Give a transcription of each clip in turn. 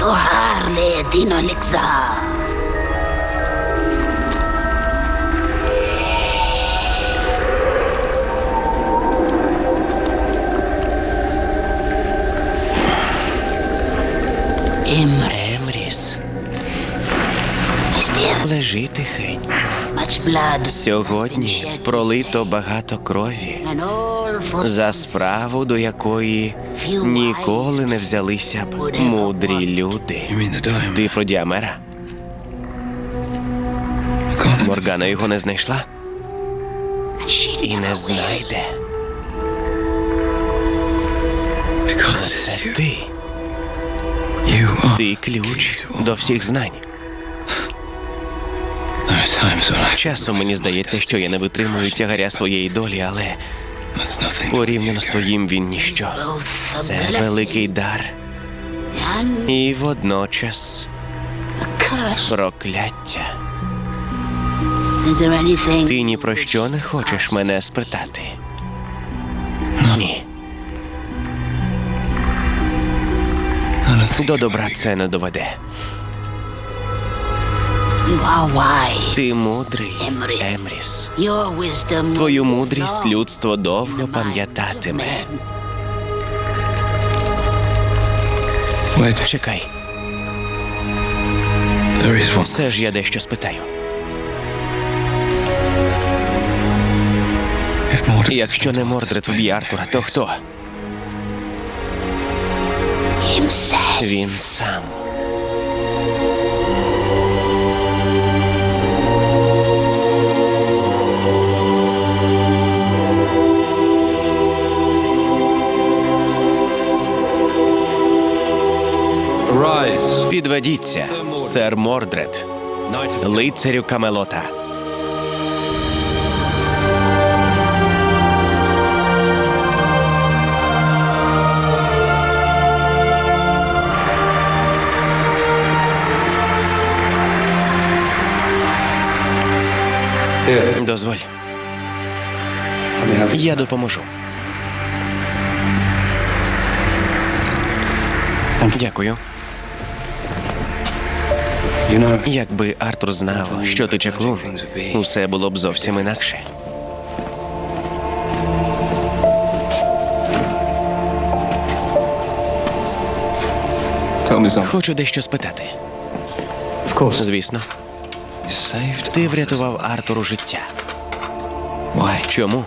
तो हार ले दिनो लिक्सा Imre. Лежи тихень. much blood. has been Сьогодні пролито багато крові за справу, до якої ніколи не взялися б мудрі люди. Ти про Діамера? Моргана його не знайшла і не знайде. Це ти. Ти ключ до всіх знань. Часом мені здається, що я не витримую тягаря своєї долі, але порівняно з твоїм він ніщо. Це великий дар і водночас прокляття. Ти ні про що не хочеш мене спитати. Ні. До добра це не доведе. You are wise? Ти мудрий, Емріс. Емріс. Your wisdom Твою мудрість людство довго пам'ятатиме. minds of men. Чекай, все ж я дещо спитаю. Якщо не Мордред вб'є Артура, то хто? Himself. Він сам. Підведіться, сер Мордред, лицарю Камелота. Дозволь, я допоможу. Дякую. You know, Якби Артур знав, що ти чаклун, усе було б зовсім інакше. tell me something. Хочу дещо спитати. Звісно, ти врятував Артуру життя. Чому?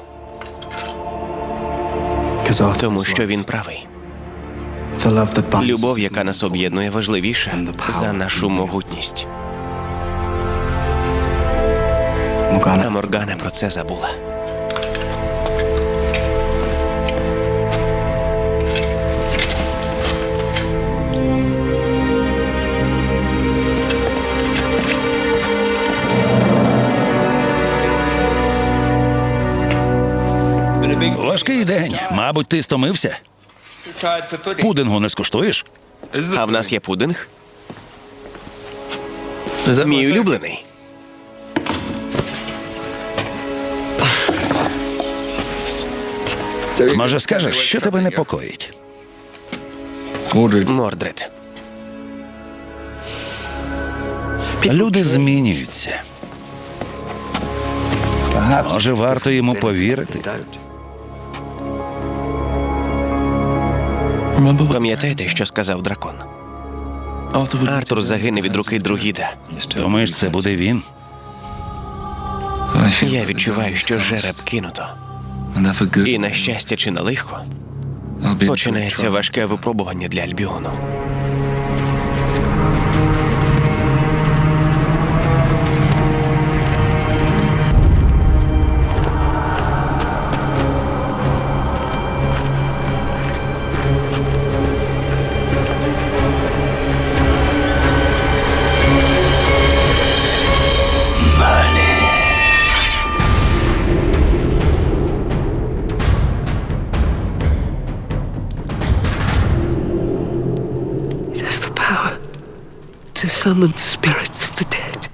Тому що він правий. Любов, яка нас об'єднує, важливіша за нашу могутність. А Моргана про це забула. Важкий день. Мабуть, ти стомився. Пудингу не скуштуєш? А в нас є пудинг. Мій улюблений. Може, скажеш, що тебе непокоїть? Мордред. Люди змінюються. Може, варто йому повірити? Пам'ятаєте, що сказав дракон? Артур загине від руки другіда. Думаєш, це буде він? Я відчуваю, що жереб кинуто. І на щастя чи на лихо починається важке випробування для Альбіону. To summon the spirits of the dead.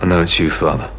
I know it's you, Father.